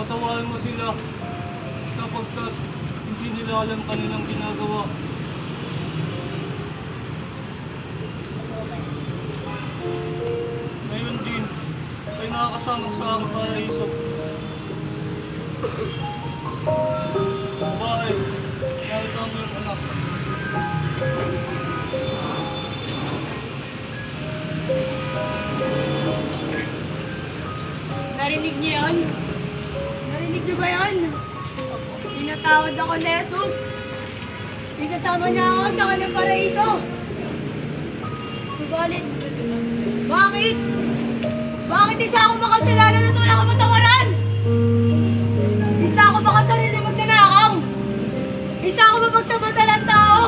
Patawarin mo sila sapagkat hindi nila alam kanilang ginagawa. Ngayon din, ay nakakasama sa aking paraiso. Babae, nakita mo yung anak. Narinig niyo yun? Narinig niyo ba yun? Pinatawad ako ni Jesus. Isasama niya ako sa kanyang paraiso. Subalit, bakit? Bakit isa ako makasalanan at wala akong matawaran? Isa ako makasarili magnanakaw. Isa ako mapagsamantalang tao.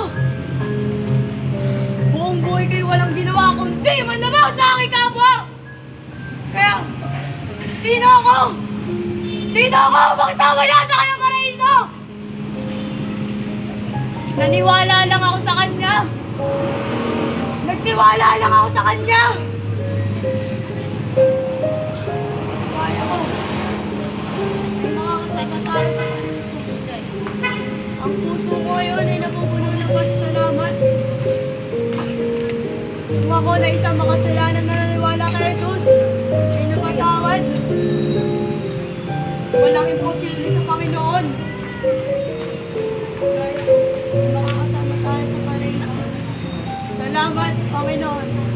Buong buhay kayo walang ginawa kundi manlamang sa aking kapwa. Kaya, Sino ako? Sino ako? Makisama niya sa kanyang paraiso! Naniwala lang ako sa kanya. Nagtiwala lang ako sa kanya. Kaya ko. May makakasama tayo sa. Ang puso ko ngayon ay napupuno ng pasasalamat. Kung ako na isang makasalanan comment on